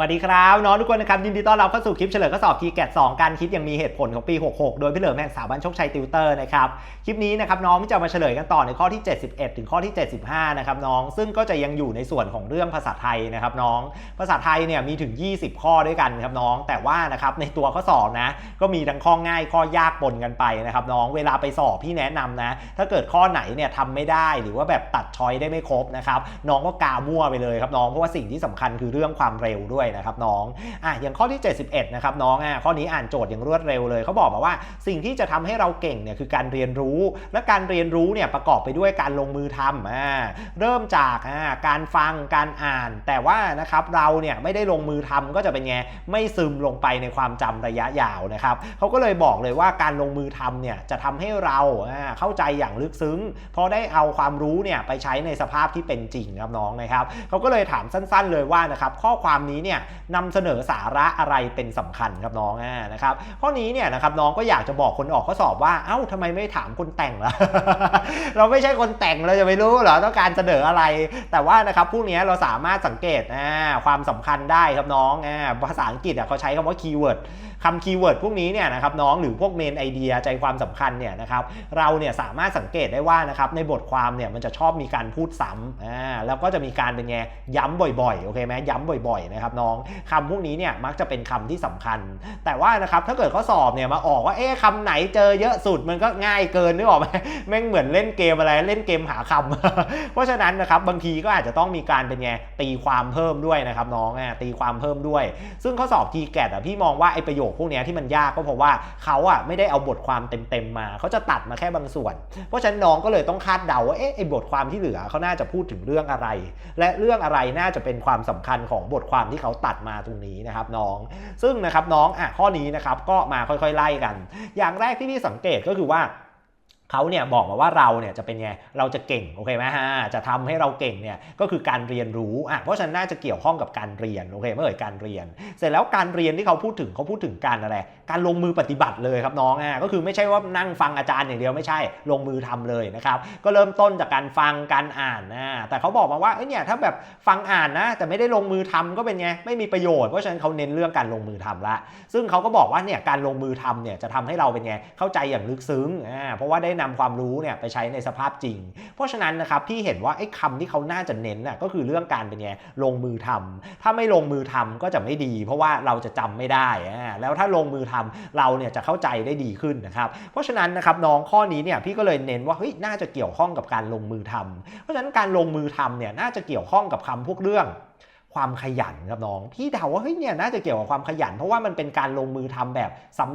วัสดีครับน้องทุกคนนะครับยินดีต้อนรับเข้าสู่คลิปเฉลยข้อสอบทีแกด2การคิดอย่างมีเหตุผลของปี 66 โดยพี่เหลิมแห่งสถาบันโชคชัยติวเตอร์นะครับคลิปนี้นะครับน้องจะมาเฉลยกันต่อในข้อที่ 71 ถึงข้อที่ 75 นะครับน้องซึ่งก็จะยังอยู่ในส่วนของเรื่องภาษาไทยนะครับน้อง ภาษาไทยเนี่ยมีถึง 20 ข้อด้วยกันครับน้อง แต่ว่านะครับในตัวข้อสอบนะก็มีทั้งข้อง่ายข้อยากปนกันไปนะครับน้องเวลาไปสอบพี่แนะนำนะถ้าเกิดข้อไหนเนี่ยทำไม่ได้หรือว่าแบบตัดช้อยได้ไม่ครบนะครับน้องก็กามั่วไปเลยครับน้องเพราะว่าสิ่งที่สำคัญคือเรื่องความเร็วด้วยนะครับน้องอะอย่างข้อที่ 71 นะครับน้องอะข้อนี้อ่านโจทย์อย่างรวดเร็วเลยเขาบอกมาว่าสิ่งที่จะทำให้เราเก่งเนี่ยคือการเรียนรู้ และการเรียนรู้เนี่ยประกอบไปด้วยการลงมือทำอ่าเริ่มจากอ่าการฟังการอ่าน แต่ว่านะครับเราเนี่ยไม่ได้ลงมือทำก็จะเป็นไงไม่ซึมลงไปในความจำระยะยาวนะครับเขาก็เลยบอกเลยว่าการลงมือทำเนี่ยจะทำให้เราอ่าเข้าใจอย่างลึกซึ้ง เพราะได้เอาความรู้เนี่ยไปใช้ในสภาพที่เป็นจริงครับน้องนะครับเขาก็เลยถามสั้นๆเลยว่านะครับข้อความนี้เนี่ยนำเสนอสาระอะไรเป็นสำคัญครับน้องนะครับข้อนี้เนี่ยนะครับน้องก็อยากจะบอกคนออกข้อสอบว่าเอ้าทำไมไม่ถามคนแต่งล่ะเราไม่ใช่คนแต่งเราจะไม่รู้เหรอต้องการเสนออะไร แต่ว่านะครับพวกนี้เราสามารถสังเกตความสำคัญได้ครับน้องภาษาอังกฤษเขาใช้คำว่าคีย์เวิร์ด คำคีย์เวิร์ดพวกนี้เนี่ยนะครับน้องหรือพวกเมนไอเดียใจความสำคัญเนี่ยนะครับเราเนี่ยสามารถสังเกตได้ว่านะครับในบทความเนี่ยมันจะชอบมีการพูดซ้ำอ่าแล้วก็จะมีการเป็นไงย้ำบ่อยๆโอเคไหมย้ำบ่อยๆนะครับน้องคำพวกนี้เนี่ยมักจะเป็นคำที่สำคัญ แต่ว่านะครับถ้าเกิดข้อสอบเนี่ยมาออกว่าเอ๊ะคำไหนเจอเยอะสุดมันก็ง่ายเกินนึกออกไหมแม่งเหมือนเล่นเกมอะไรเล่นเกมหาคำเพราะฉะนั้นนะครับบางทีก็อาจจะต้องมีการเป็นไงตีความเพิ่มด้วยนะครับน้องอะตีความเพิ่มด้วย ซึ่งข้อสอบทีแกอะพี่มองว่าไอ้ประโยคพวกนี้ที่มันยากก็เพราะว่าเขาอะไม่ได้เอาบทความเต็มๆมา เขาจะตัดมาแค่บางส่วน เพราะฉะนั้นน้องก็เลยต้องคาดเดาว่าเอ๊ะไอ้บทความที่เหลือเขาน่าจะพูดถึงเรื่องอะไร และเรื่องอะไรน่าจะเป็นความสำคัญของบทความที่เขาตัดมาตรงนี้นะครับน้อง ซึ่งนะครับน้องอะข้อนี้นะครับก็มาค่อยๆไล่กัน อย่างแรกที่พี่สังเกตก็คือว่า เขาเนี่ยบอกมาว่าเราเนี่ยจะเป็นไง เราจะเก่งโอเคไหมฮะจะทำให้เราเก่งเนี่ยก็คือการเรียนรู้อะเพราะฉะนั้นน่าจะเกี่ยวข้องกับการเรียนโอเคเมื่อเอ่การเรียน เสร็จแล้วการเรียนที่เขาพูดถึงเขาพูดถึงการอะไร การลงมือปฏิบัติเลยครับน้องอะก็คือไม่ใช่ว่านั่งฟังอาจารย์อย่างเดียวไม่ใช่ลงมือทำเลยนะครับก็เริ่มต้นจากการฟังการอ่านนะแต่เขาบอกมาว่าเอ้ยเนี่ยถ้าแบบฟังอ่านนะ แต่ไม่ได้ลงมือทำก็เป็นไงไม่มีประโยชน์เพราะฉะนั้นเขาเน้นเรื่องการลงมือทำละ ซึ่งเขาก็บอกว่าเนี่ยการลงมือทำเนี่ยจะทำให้เราเป็นไงเข้าใจอย่างลึกซึ้งอ่าเพราะว่าได้นำความรู้เนี่ยไปใช้ในสภาพจริง เพราะฉะนั้นนะครับพี่เห็นว่าไอ้คำที่เขาน่าจะเน้นน่ะก็คือเรื่องการเป็นไงลงมือทำถ้าไม่ลงมือทำก็จะไม่ดี เพราะว่าเราจะจำไม่ได้แล้วถ้าลงมือทำเราเนี่ยจะเข้าใจได้ดีขึ้นนะครับเพราะฉะนั้นนะครับน้องข้อนี้เนี่ยพี่ก็เลยเน้นว่าเฮ้ยน่าจะเกี่ยวข้องกับการลงมือทำเพราะฉะนั้นการลงมือทำเนี่ยน่าจะเกี่ยวข้องกับคำพวกเรื่อง ความขยันครับน้อง พี่เดาว่าเฮ้ยเนี่ยน่าจะเกี่ยวกับความขยัน เพราะว่ามันเป็นการลงมือทำแบบ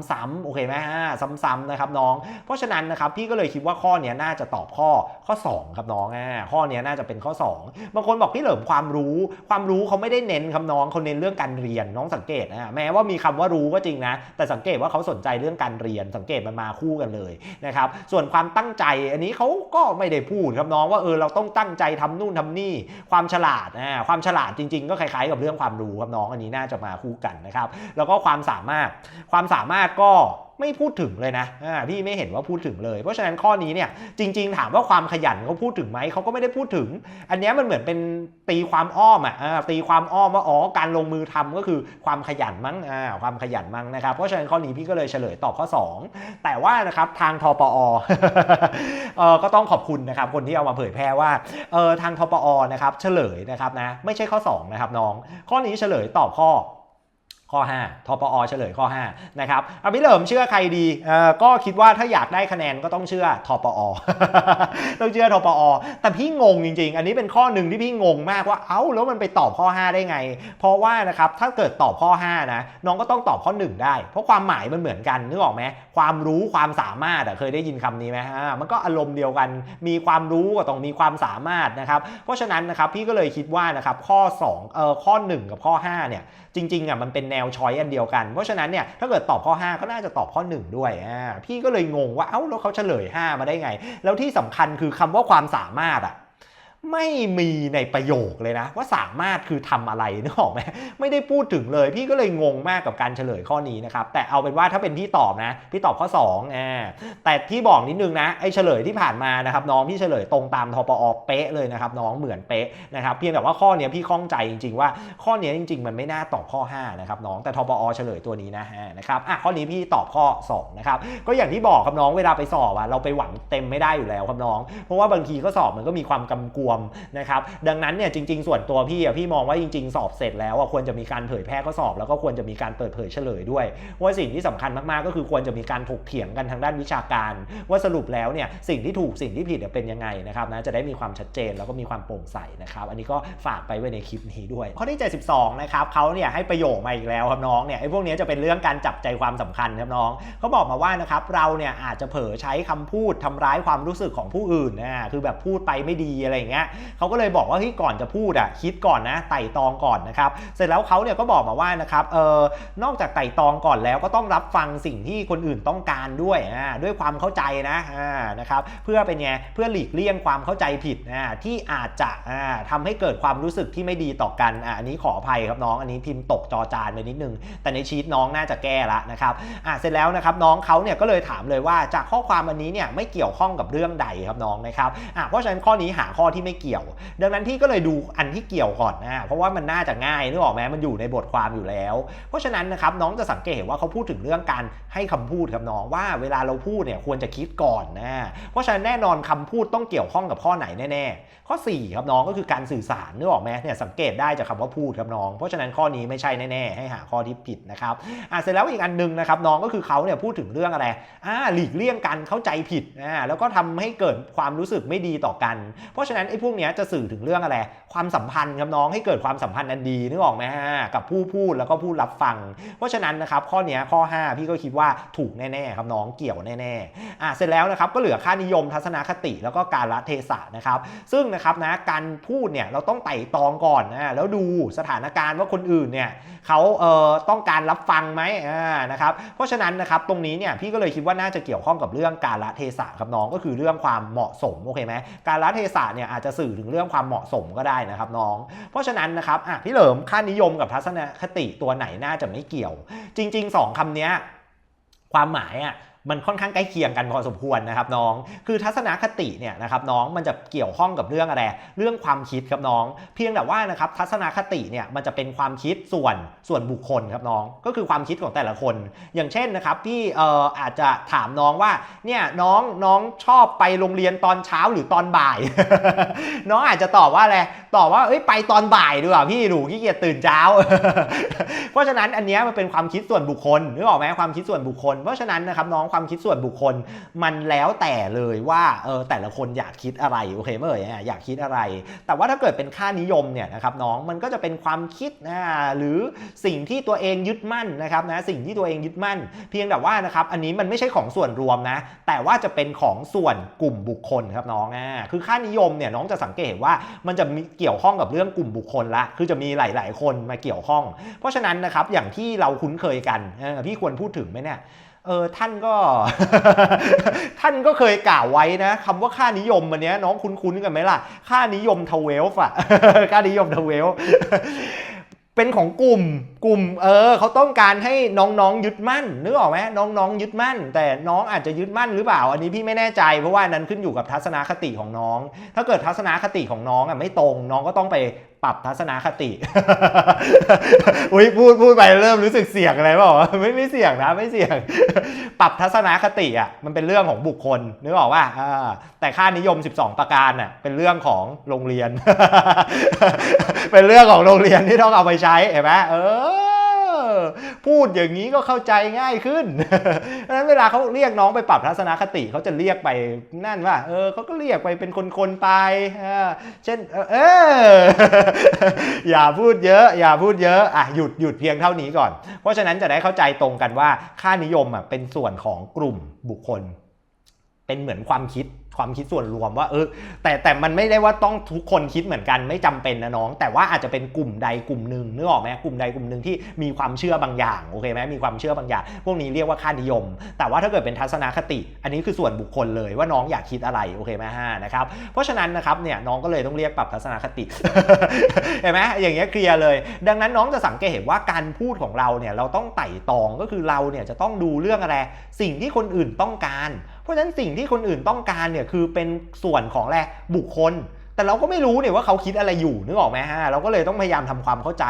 ซ้ำๆโอเคไหมฮะซ้ำๆนะครับน้อง เพราะฉะนั้นนะครับพี่ก็เลยคิดว่าข้อเนี้ยน่าจะตอบข้อข้อ 2 ครับน้องอ่าข้อเนี้ยน่าจะเป็นข้อ 2 บางคนบอกพี่เหลิมความรู้ ความรู้เขาไม่ได้เน้นครับน้องเขาเน้นเรื่องการเรียนน้องสังเกตนะแม้ว่ามีคำว่ารู้ก็จริงนะ แต่สังเกตว่าเขาสนใจเรื่องการเรียนสังเกตมันมาคู่กันเลยนะครับส่วนความตั้งใจอันนี้เขาก็ไม่ได้พูดครับน้องว่าเออเราต้องตั้งใจทำนู่นทำนี่ ความฉลาดอ่าความฉลาดจริงงก็คล้ายๆกับเรื่องความรู้ครับน้องอันนี้น่าจะมาคู่กันนะครับ แล้วก็ความสามารถความสามารถก็ ไม่พูดถึงเลยนะพี่ไม่เห็นว่าพูดถึงเลย เพราะฉะนั้นข้อนี้เนี่ยจริง ๆ ถามว่าความขยันเขาพูดถึงไหมเขาก็ไม่ได้พูดถึง อันนี้มันเหมือนเป็นตีความอ้อมอะตีความอ้อมว่าอ๋อการลงมือทำก็คือความขยันมั้งความขยันมั้งนะครับเพราะฉะนั้นข้อนี้พี่ก็เลยเฉลยตอบข้อ 2 แต่ว่านะครับทางทปอเออก็ต้องขอบคุณนะครับคนที่เอามาเผยแพร่ว่าเออทางทปอนะครับเฉลยนะครับนะไม่ใช่ข้อ2นะครับน้อง ข้อนี้เฉลยตอบข้อ ข้อ 5ทปอเฉลยข้อ5นะครับเอาพี่เหลิมเชื่อใครดีก็คิดว่าถ้าอยากได้คะแนนก็ต้องเชื่อทปอต้องเชื่อทปอแต่พี่งงจริง ๆ อันนี้เป็นข้อหนึ่งที่พี่งงมากว่าเอ้าแล้วมันไปตอบข้อ 5 ได้ไง เพราะว่านะครับถ้าเกิดตอบข้อ 5 นะ น้องก็ต้องตอบข้อ 1 ได้ เพราะความหมายมันเหมือนกันนึกออกไหมความรู้ความสามารถเคยได้ยินคำนี้ไหมอ่ามันก็อารมณ์เดียวกัน มีความรู้ก็ต้องมีความสามารถนะครับ เพราะฉะนั้นนะครับพี่ก็เลยคิดว่านะครับข้อ2เอ่อข้อ 1 กับข้อ5เนี่ยจริงๆอะมันเป็นแนวช้อยอันเดียวกัน เพราะฉะนั้นเนี่ยถ้าเกิดตอบข้อ 5 ก็น่าจะตอบข้อ 1 ด้วยอ่าพี่ก็เลยงงว่าเอ้าแล้วเขาเฉลย 5 มาได้ไง แล้วที่สำคัญคือคำว่าความสามารถอะ ไม่มีในประโยคเลยนะ ว่าสามารถคือทำอะไรนึกออกไหมไม่ได้พูดถึงเลย พี่ก็เลยงงมากกับการเฉลยข้อนี้นะครับ แต่เอาเป็นว่าถ้าเป็นพี่ตอบนะ พี่ตอบข้อ2อ่าแต่ที่บอกนิดนึงนะไอ้เฉลยที่ผ่านมานะครับ น้องพี่เฉลยตรงตามทปอเป๊ะเลยนะครับ น้องเหมือนเป๊ะนะครับเพียงแต่ว่าข้อนี้พี่ข้องใจจริง ๆ ว่าข้อนี้จริง ๆ มันไม่น่าตอบข้อ5นะครับน้องแต่ทปอเฉลยตัวนี้นะฮะนะครับอะข้อนี้พี่ตอบข้อ2นะครับก็อย่างที่บอกครับน้องเวลาไปสอบอะเราไปหวังเต็มไม่ได้อยู่แล้วครับน้อง เพราะว่าบางทีข้อสอบมันก็มีความกำกวมนะครับดังนั้นเนี่ยจริง ๆ ส่วนตัวพี่อะพี่มองว่าจริง ๆ สอบเสร็จแล้วอะควรจะมีการเผยแพร่ข้อสอบ แล้วก็ควรจะมีการเปิดเผยเฉลยด้วย ว่าสิ่งที่สำคัญมากๆก็คือควรจะมีการถกเถียงกันทางด้านวิชาการ ว่าสรุปแล้วเนี่ยสิ่งที่ถูกสิ่งที่ผิดเป็นยังไงนะครับนะจะได้มีความชัดเจนแล้วก็มีความโปร่งใสนะครับอันนี้ก็ฝากไปไว้ในคลิปนี้ด้วย ข้อที่ 72นะครับเขาเนี่ยให้ประโยคมาอีกแล้วครับน้องเนี่ยไอ้พวกนี้จะเป็นเรื่องการจับใจความสำคัญครับน้องเขาบอกมาว่านะครับเราเนี่ยอาจจะเผลอใช้คำพูดทำร้ายความรู้สึกของผู้อื่นนะคือแบบพูดไปไม่ดีอะไรเงี้ยเขาก็เลยบอกว่าเฮ้ยก่อนจะพูดอะคิดก่อนนะไต่ตองก่อนนะครับเสร็จแล้วเขาเนี่ยก็บอกมาว่านะครับเออนอกจากไต่ตองก่อนแล้วก็ต้องรับฟังสิ่งที่คนอื่นต้องการด้วยอ่าด้วยความเข้าใจนะอ่านะครับเพื่อเป็นไงเพื่อหลีกเลี่ยงความเข้าใจผิดอ่าที่อาจจะอ่าทำให้เกิดความรู้สึกที่ไม่ดีต่อกันอ่าอันนี้ขออภัยครับน้องอันนี้พิมพ์ตกจอจานไปนิดนึง แต่ในชีตน้องน่าจะแก้ละนะครับอ่าเสร็จแล้วนะครับน้องเขาเนี่ยก็เลยถามเลยว่าจากข้อความอันนี้เนี่ยไม่เกี่ยวข้องกับเรื่องใดครับน้องนะครับอ่าเพราะฉะนั้นข้อนี้หาข้อที่ไม่เกี่ยว ดังนั้นพี่ก็เลยดูอันที่เกี่ยวก่อนนะเพราะว่ามันน่าจะง่ายนึกออกไหมมันอยู่ในบทความอยู่แล้ว เพราะฉะนั้นนะครับน้องจะสังเกตเห็นว่าเขาพูดถึงเรื่องการให้คำพูดครับน้องว่าเวลาเราพูดเนี่ยควรจะคิดก่อนนะเพราะฉะนั้นแน่นอนคำพูดต้องเกี่ยวข้องกับข้อไหนแน่ๆข้อ 4 ครับน้องก็คือการสื่อสารนึกออกไหมเนี่ยสังเกตได้จากคำว่าพูดครับน้อง เพราะฉะนั้นข้อนี้ไม่ใช่แน่ๆให้หาข้อที่ผิดนะครับอะเสร็จแล้วอีกอันหนึงนะครับน้องก็คือเขาเนี่ยพูดถึงเรื่องอะไรอ่าหลีกเลี่ยงการเข้าใจผิดอ่าแล้วก็ทำให้เกิดความรู้สึกไม่ดีต่อกัน เพราะฉะนั้นไอ้พวกเนี้ยจะสื่อถึงเรื่องอะไร ความสัมพันธ์ครับน้องให้เกิดความสัมพันธ์อันดีนึกออกไหมฮะกับผู้พูดแล้วก็ผู้รับฟัง เพราะฉะนั้นนะครับข้อเนี้ยข้อ 5 พี่ก็คิดว่าถูกแน่ๆครับน้องเกี่ยวแน่ๆอะเสร็จแล้วนะครับก็เหลือค่านิยมทัศนคติแล้วก็การละเทศะนะครับ ซึ่งนะครับนะการพูดเนี่ยเราต้องไต่ตองก่อนนะแล้วดูสถานการณ์ว่าคนอื่นเนี่ยเขาเอ่อต้องการรับฟังไหมอ่านะครับเพราะฉะนั้นนะครับตรงนี้เนี่ยพี่ก็เลยคิดว่าน่าจะเกี่ยวข้องกับเรื่องการละเทศะครับน้องก็คือเรื่องความเหมาะสมโอเคไหมการละเทศะเนี่ยอาจจะสื่อถึงเรื่องความเหมาะสมก็ได้นะครับน้อง เพราะฉะนั้นนะครับอะพี่เหลิมค่านิยมกับทัศนคติตัวไหนน่าจะไม่เกี่ยว จริง ๆ 2คำนี้ความหมายอะ มันค่อนข้างใกล้เคียงกันพอสมควรนะครับน้อง คือทัศนคติเนี่ยนะครับน้องมันจะเกี่ยวข้องกับเรื่องอะไร เรื่องความคิดครับน้อง เพียงแต่ว่านะครับทัศนคติเนี่ยมันจะเป็นความคิดส่วนส่วนบุคคลครับน้อง ก็คือความคิดของแต่ละคน อย่างเช่นนะครับพี่เอ่ออาจจะถามน้องว่าเนี่ยน้องน้องชอบไปโรงเรียนตอนเช้าหรือตอนบ่าย น้องอาจจะตอบว่าอะไรตอบว่าเอ้ยไปตอนบ่ายดีกว่าพี่หนูขี้เกียจตื่นเช้า เพราะฉะนั้นอันเนี้ยมันเป็นความคิดส่วนบุคคลนึกออกไหมความคิดส่วนบุคคล เพราะฉะนั้นนะครับน้องความคิดส่วนบุคคล มันแล้วแต่เลยว่าเออแต่ละคนอยากคิดอะไรโอเคไหมเอ่ยอ่อยากคิดอะไร แต่ว่าถ้าเกิดเป็นค่านิยมเนี่ยนะครับน้องมันก็จะเป็นความคิดนะหรือสิ่งที่ตัวเองยึดมั่นนะครับนะสิ่งที่ตัวเองยึดมั่น เพียงแต่ว่านะครับอันนี้มันไม่ใช่ของส่วนรวมนะแต่ว่าจะเป็นของส่วนกลุ่มบุคคลครับน้องอ่าคือค่านิยมเนี่ยน้องจะสังเกตว่ามันจะมีเกี่ยวข้องกับเรื่องกลุ่มบุคคลละคือจะมีหลาย ๆ คนมาเกี่ยวข้อง เพราะฉะนั้นนะครับอย่างที่เราคุ้นเคยกันพี่ควรพูดถึงไหมเนี่ย เออท่านก็ ท่านก็เคยกล่าวไว้นะคำว่าค่านิยมอันเนี้ยน้องคุ้นๆกันไหมล่ะ ค่านิยมทเวลฟ์อะ ค่านิยมทเวลฟ์เป็นของกลุ่มกลุ่มเออเขาต้องการให้น้องๆยึดมั่นนึกออกไหมน้องๆยึดมั่น แต่น้องอาจจะยึดมั่นหรือเปล่า อันนี้พี่ไม่แน่ใจเพราะว่านั้นขึ้นอยู่กับทัศนคติของน้อง ถ้าเกิดทัศนคติของน้องอะไม่ตรง น้องก็ต้องไป ปรับทัศนคติ อุ้ยพูดพูดไปเริ่มรู้สึกเสี่ยงอะไรเปล่าไม่ไม่เสี่ยงนะไม่เสี่ยง ปรับทัศนคติอะมันเป็นเรื่องของบุคคลนึกออกว่าแต่ค่านิยม 12 ประการน่ะเป็นเรื่องของโรงเรียน เป็นเรื่องของโรงเรียนที่ต้องเอาไปใช้เห็นไหมเออ พูดอย่างนี้ก็เข้าใจง่ายขึ้นเพราะฉะนั้นเวลาเขาเรียกน้องไปปรับทัศนคติเขาจะเรียกไปนั่นว่า เออเขาก็เรียกไปเป็นคนๆไปเช่นเออเออ อย่าพูดเยอะ อย่าพูดเยอะอะหยุดหยุดเพียงเท่านี้ก่อน เพราะฉะนั้นจะได้เข้าใจตรงกันว่าค่านิยมอะเป็นส่วนของกลุ่มบุคคล เป็นเหมือนความคิด ความคิดส่วนรวมว่าเออแต่แต่มันไม่ได้ว่าต้องทุกคนคิดเหมือนกันไม่จำเป็นนะน้อง แต่ว่าอาจจะเป็นกลุ่มใดกลุ่มหนึ่งนึกออกไหมกลุ่มใดกลุ่มหนึ่งที่มีความเชื่อบางอย่างโอเคไหมมีความเชื่อบางอย่าง พวกนี้เรียกว่าค่านิยม แต่ว่าถ้าเกิดเป็นทัศนคติ อันนี้คือส่วนบุคคลเลยว่าน้องอยากคิดอะไรโอเคไหมฮะนะครับเพราะฉะนั้นนะครับเนี่ยน้องก็เลยต้องเรียกปรับทัศนคติเห็นไหมอย่างเงี้ยเคลียร์เลย ดังนั้นน้องจะสังเกตเห็นว่าการพูดของเราเนี่ยเราต้องไต่ตองก็คือเราเนี่ยจะต้องดูเรื่องอะไร สิ่งที่คนอื่นต้องการ เพราะฉะนั้นสิ่งที่คนอื่นต้องการเนี่ยคือเป็นส่วนของแหละไรบุคคล แต่เราก็ไม่รู้เนี่ยว่าเขาคิดอะไรอยู่นึกออกไหมฮะเราก็เลยต้องพยายามทำความเข้าใจ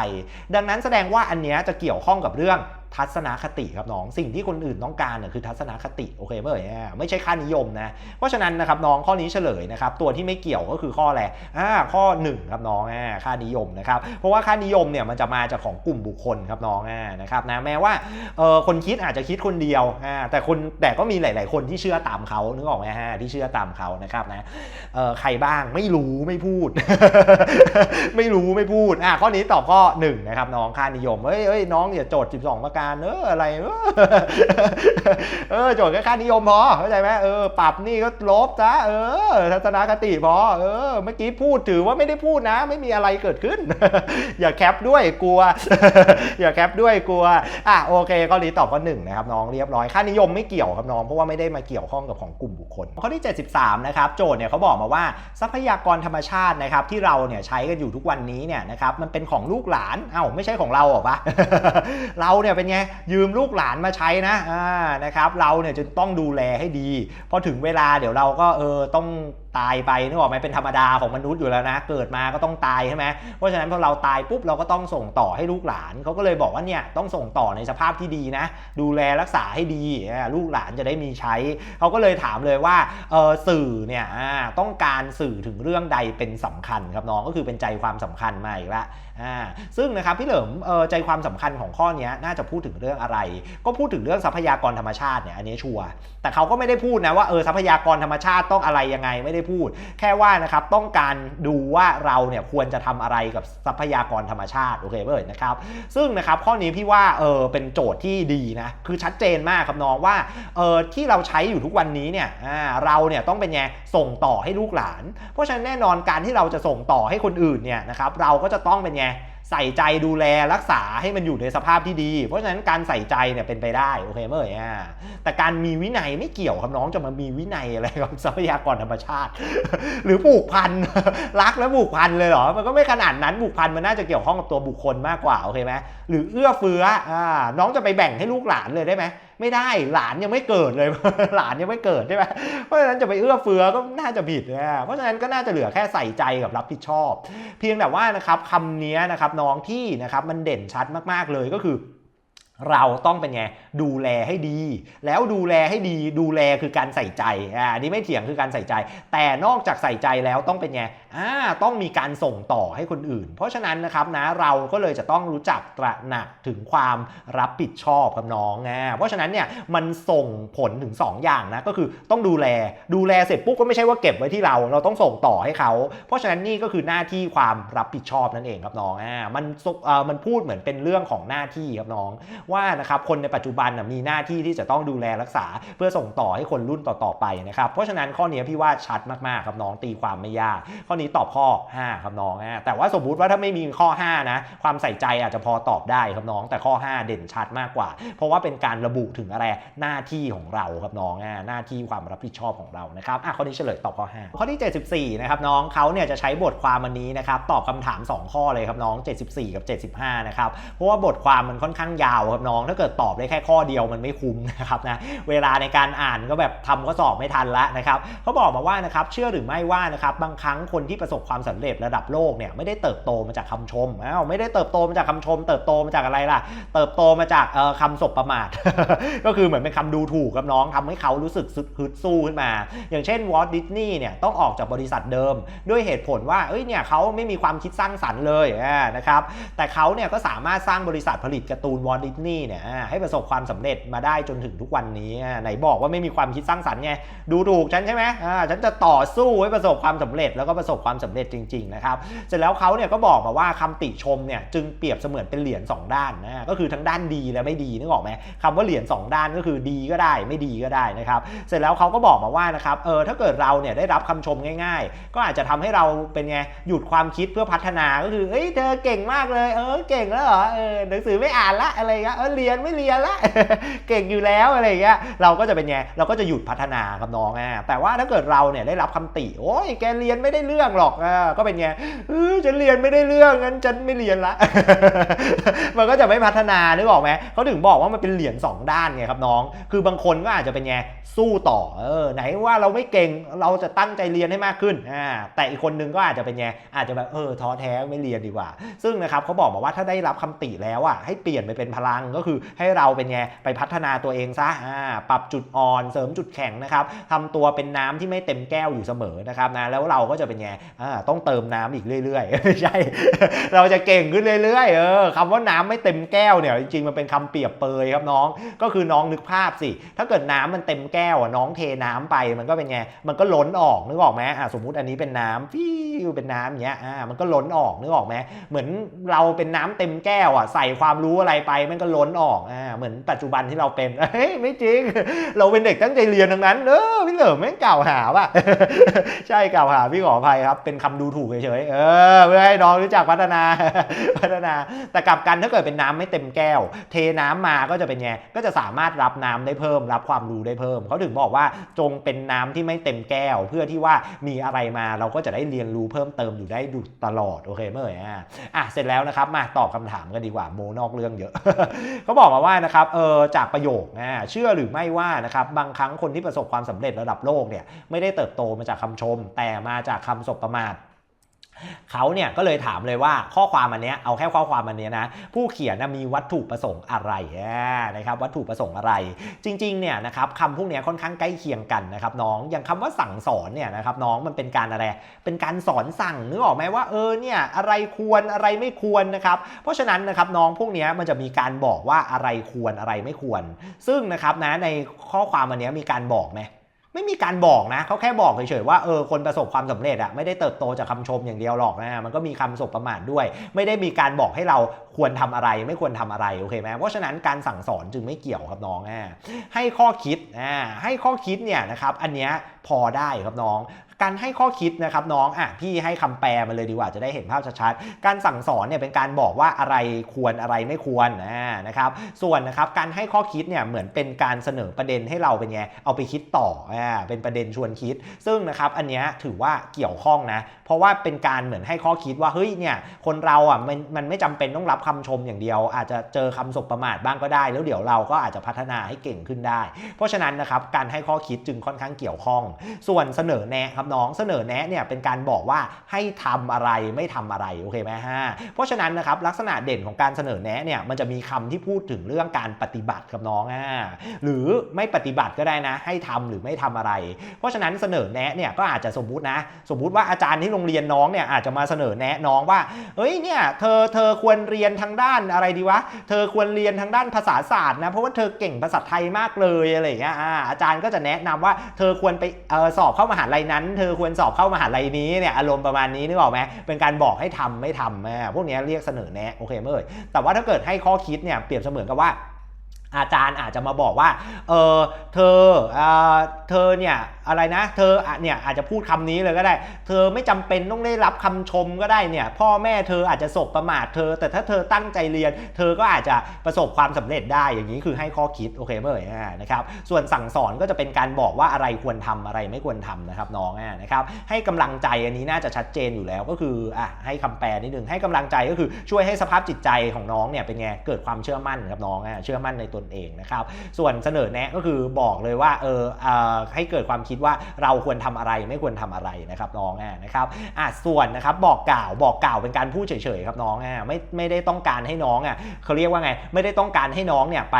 ดังนั้นแสดงว่าอันเนี้ยจะเกี่ยวข้องกับเรื่อง ทัศนคติครับน้อง สิ่งที่คนอื่นต้องการเนี่ยคือทัศนคติโอเคเมื่อไหร่ไม่ใช่ค่านิยมนะ เพราะฉะนั้นนะครับน้องข้อนี้เฉลยนะครับตัวที่ไม่เกี่ยวก็คือข้ออะไรอ่าข้อ1ครับน้องอ่าค่านิยมนะครับเพราะว่าค่านิยมเนี่ยมันจะมาจากของกลุ่มบุคคลครับน้องอ่านะครับนะแม้ว่าเออคนคิดอาจจะคิดคนเดียวอ่าแต่คนแต่ก็มีหลาย ๆ คนที่เชื่อตามเขานึกออกไหมฮะที่เชื่อตามเขานะครับนะเออใครบ้างไม่รู้ไม่พูด ไม่รู้ไม่พูดอะข้อนี้ตอบข้อ1นะครับน้องค่านิยมเฮ้ยเฮ้ยน้องอย่าโจทย์ 12ประการเอออะไรเออโจทย์แค่ค่านิยมพอเข้าใจไหมเออปรับนี่ก็ลบจ้ะเออ ทัศนคติพอเออเมื่อกี้พูดถือว่าไม่ได้พูดนะ ไม่มีอะไรเกิดขึ้น อย่าแคปด้วยกลัว อย่าแคปด้วยกลัวอะโอเคข้อนี้ตอบข้อหนึ่งนะครับน้องเรียบร้อยค่านิยมไม่เกี่ยวครับน้องเพราะว่าไม่ได้มาเกี่ยวข้องกับของกลุ่มบุคคลข้อที่ 73 นะครับโจทย์เนี่ยเขาบอกมาว่าทรัพยากรธรรมชาตินะครับที่เราเนี่ยใช้กันอยู่ทุกวันนี้เนี่ยนะครับมันเป็นของลูกหลานเอ้าไม่ใช่ของเราหรอปะเราเนี่ยเป็นไงยืมลูกหลานมาใช้นะอ่านะครับ เราเนี่ยจะต้องดูแลให้ดีพอถึงเวลาเดี๋ยวเราก็เออต้อง ตายไปนึกออกไหมเป็นธรรมดาของมนุษย์อยู่แล้วนะ เกิดมาก็ต้องตายใช่ไหมเพราะฉะนั้นพอเราตายปุ๊บเราก็ต้องส่งต่อให้ลูกหลานเขาก็เลยบอกว่าเนี่ยต้องส่งต่อในสภาพที่ดีนะ ดูแลรักษาให้ดี ลูกหลานจะได้มีใช้เขาก็เลยถามเลยว่าออสื่อเนี่ยต้องการสื่อถึงเรื่องใดเป็นสำคัญครับน้องก็คือเป็นใจความสำคัญมาอีกล้วอ่าซึ่งนะครับพี่เหลิมใจความสำคัญของข้อนี้น่าจะพูดถึงเรื่องอะไร ก็พูดถึงเรื่องทรัพยากรธรรมชาติเนี่ยอันนี้ชัวร์แต่เขาก็ไม่ได้พูดนะว่าเออทรัพยากรธรรมชาติต้องอะไรยังไงไม่ได้พูด แค่ว่านะครับต้องการดูว่าเราเนี่ยควรจะทำอะไรกับทรัพยากรธรรมชาติโอเคเพื่อนนะครับซึ่งนะครับข้อนี้พี่ว่าเออเป็นโจทย์ที่ดีนะคือชัดเจนมากครับน้องว่าเออที่เราใช้อยู่ทุกวันนี้เนี่ยเราเนี่ยต้องเป็นไงส่งต่อให้ลูกหลาน เพราะฉะนั้นแน่นอนการที่เราจะส่งต่อให้คนอื่นเนี่ยนะครับเราก็จะต้องเป็นไง ใส่ใจดูแลรักษาให้มันอยู่ในสภาพที่ดี เพราะฉะนั้นการใส่ใจเนี่ยเป็นไปได้โอเคเมื่อไหร่แต่การมีวินัยไม่เกี่ยวครับน้องจะมามีวินัยอะไรกับทรัพยากรธรรมชาติ หรือผูกพันรักแล้วผูกพันเลยเหรอมันก็ไม่ขนาดนั้นผูกพันมันน่าจะเกี่ยวข้องกับตัวบุคคลมากกว่าโอเคไหมหรือเอื้อเฟื้ออน้องจะไปแบ่งให้ลูกหลานเลยได้ไหม ไม่ได้หลานยังไม่เกิดเลย หลานยังไม่เกิดใช่ไหมเพราะฉะนั้นจะไปเอื้อเฟื้อก็น่าจะผิดนะเพราะฉะนั้นก็น่าจะเหลือแค่ใส่ใจกับรับผิดชอบ เพียงแต่ว่านะครับคำนี้นะครับน้องที่นะครับมันเด่นชัดมากๆเลยก็คือเราต้องเป็นไงดูแลให้ดี แล้วดูแลให้ดีดูแลคือการใส่ใจอ่านี่ไม่เถียงคือการใส่ใจ แต่นอกจากใส่ใจแล้วต้องเป็นไง อ่าต้องมีการส่งต่อให้คนอื่น เพราะฉะนั้นนะครับนะเราก็เลยจะต้องรู้จักตระหนักถึงความรับผิดชอบกับน้องอ่าเพราะฉะนั้นเนี่ยมันส่งผลถึง 2 อย่างนะก็คือต้องดูแลดูแลเสร็จปุ๊บก็ไม่ใช่ว่าเก็บไว้ที่เรา เราต้องส่งต่อให้เขา เพราะฉะนั้นนี่ก็คือหน้าที่ความรับผิดชอบนั่นเองครับน้องอ่ามันอ่ามันพูดเหมือนเป็นเรื่องของหน้าที่ครับน้องว่านะครับคนในปัจจุบันมีหน้าที่ที่จะต้องดูแลรักษา เพื่อส่งต่อให้คนรุ่นต่อๆไปนะครับเพราะฉะนั้นข้อนี้พี่ว่าชัดมากๆครับน้องตีความไม่ยากข้อนี้ตอบข้อ 5 ครับน้องแต่ว่าสมมุติว่าถ้าไม่มีข้อ 5 นะ ความใส่ใจอาจจะพอตอบได้ครับน้อง แต่ข้อ 5 เด่นชัดมากกว่า เพราะว่าเป็นการระบุถึงอะไรหน้าที่ของเราครับน้องหน้าที่ความรับผิดชอบของเรานะครับอะข้อนี้เฉลยตอบข้อ 5 ข้อที่ 74 นะครับน้องเขาเนี่ยจะใช้บทความวันนี้นะครับตอบคำถาม 2 ข้อเลยครับน้อง 74 กับ 75 นะครับเพราะว่าบทความมันค่อนข้างยาวครับน้อง ถ้าเกิดตอบได้แค่ข้อเดียวมันไม่คุ้มนะครับนะเวลาในการอ่านก็แบบทำก็สอบไม่ทันละนะครับเขาบอกมาว่านะครับเชื่อหรือไม่ว่านะครับบางครั้งคนที่ประสบความสำเร็จระดับโลกเนี่ยไม่ได้เติบโตมาจากคำชมอ้าวไม่ได้เติบโตมาจากคำชม เติบโตมาจากอะไรล่ะ เติบโตมาจากเอ่อคำสบประมาท ก็คือเหมือนเป็นคำดูถูกกับน้องทำให้เขารู้สึกฮึดสู้ขึ้นมา อย่างเช่นวอต์ดิสนีย์เนี่ยต้องออกจากบริษัทเดิม ด้วยเหตุผลว่าเอ้ยเนี่ยเขาไม่มีความคิดสร้างสรรค์เลยนะครับแต่เขาเนี่ยก็สามารถสร้างบริษัทผลิตการ์ตูนวอลต์ดิสนีย์เนี่ยให้ประสบความสำเร็จมาได้จนถึงทุกวันนี้ไหนบอกว่าไม่มีความคิดสร้างสรรค์ไงดูถูกฉันใช่ไหมฉันจะต่อสู้ให้ประสบความสำเร็จแล้วก็ประสบบความสำเร็จจริงๆนะครับเสร็จแล้วเขาเนี่ยก็บอกมาว่าคำติชมเนี่ยจึงเปรียบเสมือนเป็นเหรียญสองด้านนะก็คือทั้งด้านดีและไม่ดีนึกออกไหมคำว่าเหรียญสองด้านก็คือดีก็ได้ไม่ดีก็ได้นะครับเสร็จแล้วเขาก็บอกมาว่านะครับเออถ้าเกิดเราเนี่ยได้รับคำชมง่าย ๆ ก็อาจจะทำให้เราเป็นไงหยุดความคิดเพื่อพัฒนาก็คือเอ้ยเธอเก่งมากเลยเออเก่งแล้วเหรอเออหนังสือไม่อ่านละอะไรเงี้ยเออเรียนไม่เรียนละเก่งอยู่แล้วอะไรเงี้ยเราก็จะเป็นไงเราก็จะหยุดพัฒนากับน้องอะแต่ว่าถ้าเกิดเราเนี่ยได้รับคำติโอ้ยแกเรียนไม่ได้เรื่องหรอกอ่าก็เป็นไงเออฉันเรียนไม่ได้เรื่องงั้นฉันไม่เรียนละ มันก็จะไม่พัฒนานึกออกไหมเขาถึงบอกว่ามันเป็นเหรียญสองด้านไงครับน้อง คือบางคนก็อาจจะเป็นไงสู้ต่อเออไหนว่าเราไม่เก่งเราจะตั้งใจเรียนให้มากขึ้นอ่าแต่อีกคนนึงก็อาจจะเป็นไงอาจจะแบบเออท้อแท้ไม่เรียนดีกว่า ซึ่งนะครับเขาบอกมาว่าถ้าได้รับคำติแล้วอะให้เปลี่ยนไปเป็นพลังก็คือให้เราเป็นไงไปพัฒนาตัวเองซะอ่าปรับจุดอ่อนเสริมจุดแข็งนะครับทำตัวเป็นน้ำที่ไม่เต็มแก้วอยู่เสมอนะครับนะแล้วเราก็จะเป็นไงอ่าต้องเติมน้ำอีกเรื่อยๆไม่ใช่ เราจะเก่งขึ้นเรื่อยๆเออคำว่าน้ำไม่เต็มแก้วเนี่ยจริงๆมันเป็นคำเปรียบเปยครับน้อง ก็คือน้องนึกภาพสิ ถ้าเกิดน้ำมันเต็มแก้วอะน้องเทน้ำไปมันก็เป็นไงมันก็ล้นออกนึกออกไหมอะสมมุติอันนี้เป็นน้ำฟิวเป็นน้ำอย่างเงี้ยอ่ามันก็ล้นออกนึกออกไหมเหมือนเราเป็นน้ำเต็มแก้วอะใส่ความรู้อะไรไปมันก็ล้นออกอ่าเหมือนปัจจุบันที่เราเป็นเฮ้ยไม่จริง เราเป็นเด็กตั้งใจเรียนทั้งนั้นเออพี่เหลิมไม่งกล่าวหาว่ะใช่กล่าวหาพี่ขออภัยครับ เป็นคำดูถูกเฉยๆเออเพื่อให้น้องรู้จักพัฒนาพัฒนา แต่กลับกันถ้าเกิดเป็นน้ำไม่เต็มแก้ว เทน้ำมาก็จะเป็นไงก็จะสามารถรับน้ำได้เพิ่ม รับความรู้ได้เพิ่มเขาถึงบอกว่าจงเป็นน้ำที่ไม่เต็มแก้ว เพื่อที่ว่ามีอะไรมาเราก็จะได้เรียนรู้เพิ่มเติมอยู่ได้ดูตลอดโอเคเมื่อไหร่อะอะเสร็จแล้วนะครับมาตอบคำถามกันดีกว่าโมนอกเรื่องเยอะเขาบอกมาว่านะครับเออจากประโยคนะเชื่อหรือไม่ว่านะครับบางครั้งคนที่ประสบความสำเร็จระดับโลกเนี่ยไม่ได้เติบโตมาจากคำชม แต่มาจากคำสบประมาทเขาเนี่ยก็เลยถามเลยว่าข้อความอันเนี้ยเอาแค่ข้อความอันเนี้ยนะผู้เขียนมีวัตถุประสงค์อะไรนะครับวัตถุประสงค์อะไร จริงๆเนี่ยนะครับคำพวกเนี้ยค่อนข้างใกล้เคียงกันนะครับน้องอย่างคำว่าสั่งสอนเนี่ยนะครับน้องมันเป็นการอะไรเป็นการสอนสั่งนึกออกไหมว่าเออเนี่ยอะไรควรอะไรไม่ควรนะครับเพราะฉะนั้นนะครับน้องพวกเนี้ยมันจะมีการบอกว่าอะไรควรอะไรไม่ควร ซึ่งนะครับนะในข้อความอันเนี้ยมีการบอกไหม ไม่มีการบอกนะเขาแค่บอกเฉยๆว่าเออคนประสบความสำเร็จอะไม่ได้เติบโตจากคำชมอย่างเดียวหรอกนะมันก็มีคำสบประมาทด้วย ไม่ได้มีการบอกให้เรา ควรทำอะไรไม่ควรทำอะไรโอเคไหมเพราะฉะนั้นการสั่งสอนจึงไม่เกี่ยวครับน้องอ่าให้ข้อคิดอ่าให้ข้อคิดเนี่ยนะครับอันเนี้ยพอได้ครับน้องการให้ข้อคิดนะครับน้องอะพี่ให้คำแปลมาเลยดีกว่าจะได้เห็นภาพชัดๆ การสั่งสอนเนี่ยเป็นการบอกว่าอะไรควรอะไรไม่ควรอ่านะครับส่วนนะครับการให้ข้อคิดเนี่ยเหมือนเป็นการเสนอประเด็นให้เราเป็นไงเอาไปคิดต่ออ่าเป็นประเด็นชวนคิด ซึ่งนะครับอันเนี้ยถือว่าเกี่ยวข้องนะเพราะว่าเป็นการเหมือนให้ข้อคิดว่าเฮ้ยเนี่ยคนเราอะมันมันไม่จำเป็นต้องรับคำชมอย่างเดียว อาจจะเจอคำสบประมาทบ้างก็ได้ แล้วเดี๋ยวเราก็อาจจะพัฒนาให้เก่งขึ้นได้ เพราะฉะนั้นนะครับการให้ข้อคิดจึงค่อนข้างเกี่ยวข้อง ส่วนเสนอแนะครับน้องเสนอแนะเนี่ยเป็นการบอกว่าให้ทำอะไรไม่ทำอะไรโอเคไหมฮะเพราะฉะนั้นนะครับลักษณะเด่นของการเสนอแนะเนี่ยมันจะมีคำที่พูดถึงเรื่องการปฏิบัติกับน้องอะหรือไม่ปฏิบัติก็ได้นะ ให้ทำหรือไม่ทำอะไร เพราะฉะนั้นเสนอแนะเนี่ยก็อาจจะสมมุตินะ สมมุติว่าอาจารย์ที่โรงเรียนน้องเนี่ยอาจจะมาเสนอแนะน้องว่าเฮ้ยเนี่ยเธอเธอควรเรียนทางด้านอะไรดีวะ เธอควรเรียนทางด้านภาษาศาสตร์นะ เพราะว่าเธอเก่งภาษาไทยมากเลยอะไรอย่างเงี้ยอาจารย์ก็จะแนะนำว่าเธอควรไปออสอบเข้ามหาลัยนั้น เธอควรสอบเข้ามหาลัยนี้เนี่ยอารมณ์ประมาณนี้นึกออกไหมเป็นการบอกให้ทำไม่ทำอ่พวกนี้เรียกเสนอแนะโอเคเมื่อยแต่ว่าถ้าเกิดให้ข้อคิดเนี่ยเปรียบเสมือนกับว่าอาจารย์อาจจะมาบอกว่า เออเธอเออเธอเนี่ย อะไรนะ เธอเนี่ยอาจจะพูดคำนี้เลยก็ได้ เธอไม่จำเป็นต้องได้รับคำชมก็ได้เนี่ย พ่อแม่เธออาจจะสบประมาทเธอ แต่ถ้าเธอตั้งใจเรียน เธอก็อาจจะประสบความสำเร็จได้อย่างนี้คือให้ข้อคิดโอเคเมื่อไหร่อ่านะครับส่วนสั่งสอนก็จะเป็นการบอกว่าอะไรควรทำอะไรไม่ควรทำนะครับน้องนะครับให้กำลังใจอันนี้น่าจะชัดเจนอยู่แล้วก็คืออะให้คำแปลนิดนึงให้กำลังใจก็คือช่วยให้สภาพจิตใจของน้องเนี่ยเป็นไงเกิดความเชื่อมั่นครับน้องอะเชื่อมั่นในตนเองนะครับส่วนเสนอแนะก็คือบอกเลยว่าเออเออให้เกิดความคิดว่าเราควรทำอะไรไม่ควรทำอะไรนะครับน้องอ่นะครับอะส่วนนะครับบอกกล่าวบอกกล่าวเป็นการพูดเฉยๆครับน้องอ่ไม่ไม่ได้ต้องการให้น้องอะเขาเรียกว่าไง ไม่ได้ต้องการให้น้องเนี่ยไป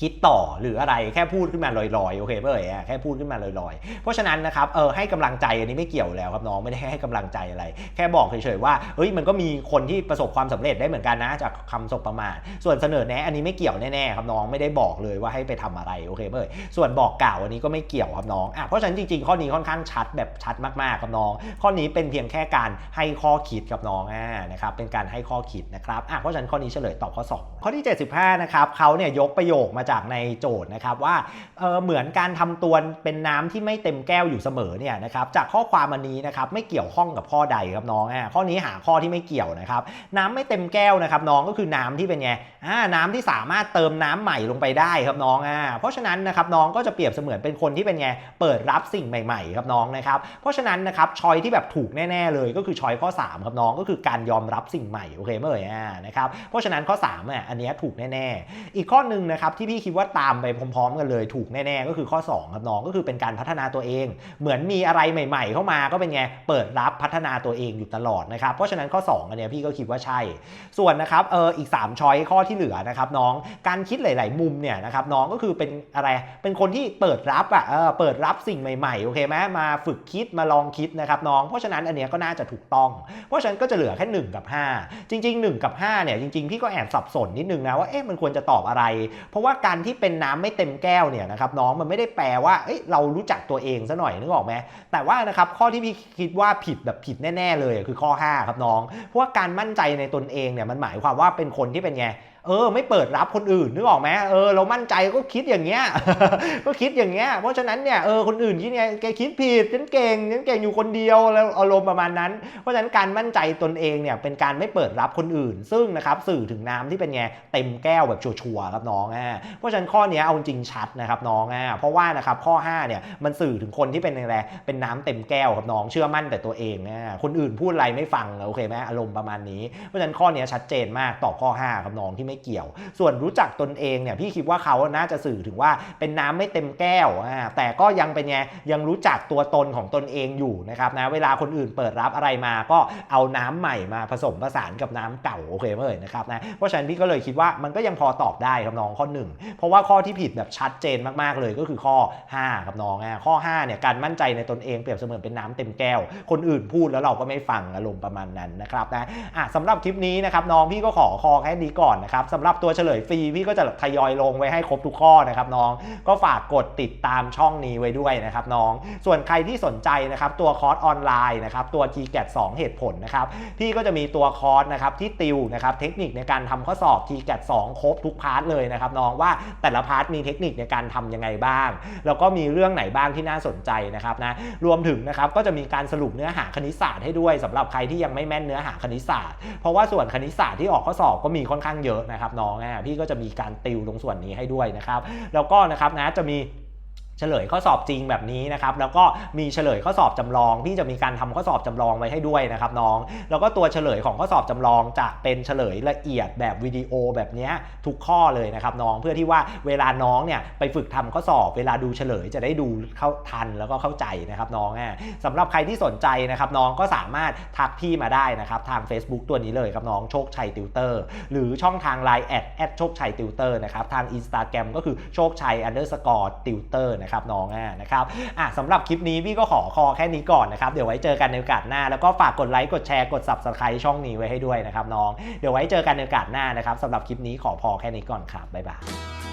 คิดต่อหรืออะไรแค่พูดขึ้นมาลอยๆโอเคเปล่อ่ยอะแค่พูดขึ้นมาลอยๆ เพราะฉะนั้นนะครับเออให้กำลังใจอันนี้ไม่เกี่ยวแล้วครับน้องไม่ได้ให้กำลังใจอะไร แค่บอกเฉยๆว่าเฮ้ยมันก็มีคนที่ประสบความสำเร็จได้เหมือนกันนะจากคำสบประมาทส่วนเสนอแนะอันนี้ไม่เกี่ยวแน่ๆครับน้องไม่ได้บอกเลยว่าให้ไปทำอะไรโอเคเปล่อส่วนบอกกล่าวอันนี้ก็ไม่เกี่ยวครับน้องอะเพราะฉะนั้นจริงๆข้อนี้ค่อนข้างชัดแบบชัดมากๆครับน้อง ข้อนี้เป็นเพียงแค่การให้ข้อคิดกับน้องอ่านะครับเป็นการให้ข้อคิดนะครับอะเพราะฉะนั้นข้อนี้เฉลยตอบข้อ 2 ข้อที่ 75นะครับเขาเนี่ยยกประโยคมาจากในโจทย์นะครับว่าเเหมือนการทำตัวเป็นน้ำที่ไม่เต็มแก้วอยู่เสมอเนี่ยนะครับจากข้อความอันนี้นะครับไม่เกี่ยวข้องกับข้อใดครับน้องอ่าข้อนี้หาข้อที่ไม่เกี่ยวนะครับน้ำไม่เต็มแก้วนะครับน้องก็คือน้ำที่เป็นไงอ่าน้ำที่สามารถเติมน้ำใหม่ลงไปได้ครับน้องอ่าเพราะฉะนั้นนะครับน้องก็จะเปรียบเสมือนเป็นคนที่เป็นไงเปิดรับสิ่งใหม่ ๆ ครับน้องนะครับเพราะฉะนั้นนะครับชอยที่แบบถูกแน่ ๆ เลยก็คือชอยข้อ 3 ครับน้องก็คือการยอมรับสิ่งใหม่โอเคเมื่อไหร่อ่านะครับเพราะฉะนั้นข้อ3อะอันนี้ถูกแน่ๆอีกข้อหนึ่งนะครับที่พี่ี่คิดว่าตามไปพร้อมๆกันเลยถูกแน่ๆก็คือข้อ 2 ครับน้องก็คือเป็นการพัฒนาตัวเอง เหมือนมีอะไรใหม่ ๆ เข้ามาก็เป็นไงเปิดรับพัฒนาตัวเองอยู่ตลอดนะครับเพราะฉะนั้นข้อ2อันเนี้ยพี่ก็คิดว่าใช่ ส่วนนะครับเอออีก3ช้อยข้อที่เหลือนะครับน้องการคิดหลาย ๆ มุมเนี่ยนะครับน้องก็คือเป็นอะไรเป็นคนที่เปิดรับอะเออเปิดรับสิ่งใหม่ๆโอเคไหมมาฝึกคิดมาลองคิดนะครับน้องเพราะฉะนั้นอันเนี้ยก็น่าจะถูกต้อง เพราะฉะนั้นก็จะเหลือแค่1กับ5 จริง ๆ 1 กับ5เนี่ยจริงๆพี่ก็แอบสับสนนิดนึงนะว่าเอ๊ะมันควรจะตอบอะไร เพราะว่าการที่เป็นน้ำไม่เต็มแก้วเนี่ยนะครับน้องมันไม่ได้แปลว่าเอ้ยเรารู้จักตัวเองซะหน่อยนึกออกไหมแต่ว่านะครับข้อที่พี่คิดว่าผิดแบบผิดแน่ ๆ เลยคือข้อ 5 ครับน้องเพราะว่าการมั่นใจในตนเองเนี่ยมันหมายความว่าเป็นคนที่เป็นไง เออ ไม่เปิดรับคนอื่นนึกออกไหมเออเรามั่นใจก็คิดอย่างเงี้ยก็คิดอย่างเงี้ยเพราะฉะนั้นเนี่ยเออคนอื่นคิดไงแกคิดผิดฉันเก่งฉันเก่งอยู่คนเดียวแล้วอารมณ์ประมาณนั้น เพราะฉะนั้นการมั่นใจตนเองเนี่ยเป็นการไม่เปิดรับคนอื่น ซึ่งนะครับสื่อถึงน้ำที่เป็นไงเต็มแก้วแบบชัวร์ครับน้องอะเพราะฉะนั้นข้อนี้เอาจริงชัดนะครับน้องอะเพราะว่านะครับข้อ5เนี่ยมันสื่อถึงคนที่เป็นอะไรเป็นน้ำเต็มแก้วครับน้องเชื่อมั่นแต่ตัวเองอะคนอื่นพูดอะไรไม่ฟังโอเคไหมอารมณ์ประมาณนี้เพราะฉะนั้นข้อนี้ชัดเจนมากตอบข้อ5ครับน้องที่ไม่เกี่ยว ส่วนรู้จักตนเองเนี่ยพี่คิดว่าเขาน่าจะสื่อถึงว่าเป็นน้ำไม่เต็มแก้วอ่าแต่ก็ยังเป็นไงยังรู้จักตัวตนของตนเองอยู่นะครับนะเวลาคนอื่นเปิดรับอะไรมาก็เอาน้ำใหม่มาผสมผสานกับน้ำเก่าโอเคไหมเอ่ยนะครับนะเพราะฉะนั้นพี่ก็เลยคิดว่ามันก็ยังพอตอบได้ครับน้องข้อหนึ่งเพราะว่าข้อที่ผิดแบบชัดเจนมากๆเลยก็คือข้อ5ครับน้องอะข้อ5เนี่ยการมั่นใจในตนเองเปรียบเสมือนเป็นน้ำเต็มแก้ว คนอื่นพูดแล้วเราก็ไม่ฟังอารมณ์ประมาณนั้นนะครับนะอะสำหรับคลิปนี้นะครับน้องพี่ก็ขอคอแค่นี้ก่อนนะครับสำหรับตัวเฉลยฟรีพี่ก็จะทยอยลงไว้ให้ครบทุกข้อนะครับน้อง ก็ฝากกดติดตามช่องนี้ไว้ด้วยนะครับน้อง ส่วนใครที่สนใจนะครับตัวคอร์สออนไลน์นะครับตัว g g a t 2 เหตุผลนะครับพี่ก็จะมีตัวคอร์สนะครับที่ติวนะครับเทคนิคในการทำข้อสอบ g g a t 2 ครบทุกพาร์ทเลยนะครับน้องว่าแต่ละพาร์ทมีเทคนิคในการทำยังไงบ้าง แล้วก็มีเรื่องไหนบ้างที่น่าสนใจนะครับนะรวมถึงนะครับก็จะมีการสรุปเนื้อหาคณิตศาสตร์ให้ด้วยสำหรับใครที่ยังไม่แม่นเนื้อหาคณิตศาสตร์เพราะว่าส่วนคณิตศาสตร์ที่ออกข้อสอบก็มีค่อนข้างเยอะนะครับน้องอะพี่ก็จะมีการติวตรงส่วนนี้ให้ด้วยนะครับ แล้วก็นะครับนะจะมี เฉลยข้อสอบจริงแบบนี้นะครับแล้วก็มีเฉลยข้อสอบจำลองที่จะมีการทำข้อสอบจำลองไว้ให้ด้วยนะครับน้อง แล้วก็ตัวเฉลยของข้อสอบจำลองจะเป็นเฉลยละเอียดแบบวิดีโอแบบนี้ทุกข้อเลยนะครับน้องเพื่อที่ว่าเวลาน้องเนี่ยไปฝึกทำข้อสอบ เวลาดูเฉลยจะได้ดูเข้าทันแล้วก็เข้าใจนะครับน้องอะสำหรับใครที่สนใจนะครับน้องก็สามารถทักพี่มาได้นะครับทาง Facebook ตัวนี้เลยครับน้องโชคชัยติวเตอร์หรือช่องทาง Line แอดแอดโชคชัยติวเตอร์นะครับทาง Instagram ก็คือโชคชัย underscore ติวเตอร์นะครับน้องอะนะครับอะสำหรับคลิปนี้พี่ก็ขอคอแค่นี้ก่อนนะครับเดี๋ยวไว้เจอกันในโอกาสหน้า แล้วก็ฝากกดไลค์กดแชร์กด subscribe ช่องนี้ไว้ให้ด้วยนะครับน้อง เดี๋ยวไว้เจอกันในโอกาสหน้านะครับสำหรับคลิปนี้ขอพอแค่นี้ก่อนครับบ๊ายบาย